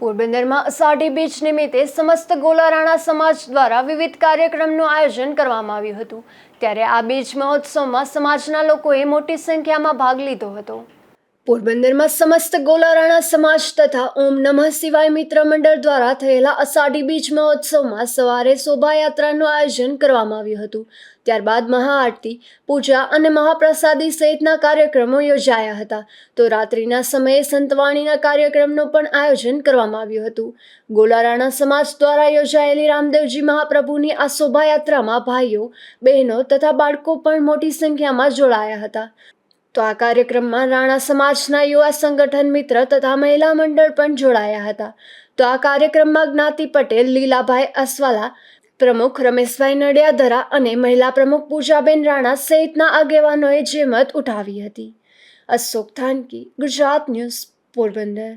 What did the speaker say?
પોરબંદરમાં અષાઢી બીજ નિમિત્તે સમસ્ત ગોલારાણા સમાજ દ્વારા વિવિધ કાર્યક્રમનું આયોજન કરવામાં આવ્યું હતું. ત્યારે આ બીજ મહોત્સવમાં સમાજના લોકોએ મોટી સંખ્યામાં ભાગ લીધો હતો. પોરબંદરમાં સમસ્ત ગોલારાણા સમાજ તથા ઓમ નમઃ શિવાય મિત્ર મંડળ દ્વારા થયેલા અષાઢી બીજ મહોત્સવમાં સવારે શોભાયાત્રાનું આયોજન કરવામાં આવ્યું હતું. ત્યારબાદ મહાઆરતી, પૂજા અને મહાપ્રસાદી સહિતના કાર્યક્રમો યોજાયા હતા. તો રાત્રિના સમયે સંતવાણીના કાર્યક્રમનું પણ આયોજન કરવામાં આવ્યું હતું. ગોલારાણા સમાજ દ્વારા યોજાયેલી રામદેવજી મહાપ્રભુની આ શોભાયાત્રામાં ભાઈઓ, બહેનો તથા બાળકો પણ મોટી સંખ્યામાં જોડાયા હતા. તો આ કાર્યક્રમમાં રાણા સમાજના યુવા સંગઠન મિત્ર તથા મહિલા મંડળ પણ જોડાયા હતા. તો આ કાર્યક્રમમાં જ્ઞાતિ પટેલ, લીલાભાઈ અસવાલા, પ્રમુખ રમેશભાઈ નડિયાધરા અને મહિલા પ્રમુખ પૂજાબેન રાણા સહિતના આગેવાનોએ જે મત ઉઠાવી હતી. અશોક થાનકી, ગુજરાત ન્યૂઝ પોરબંદર.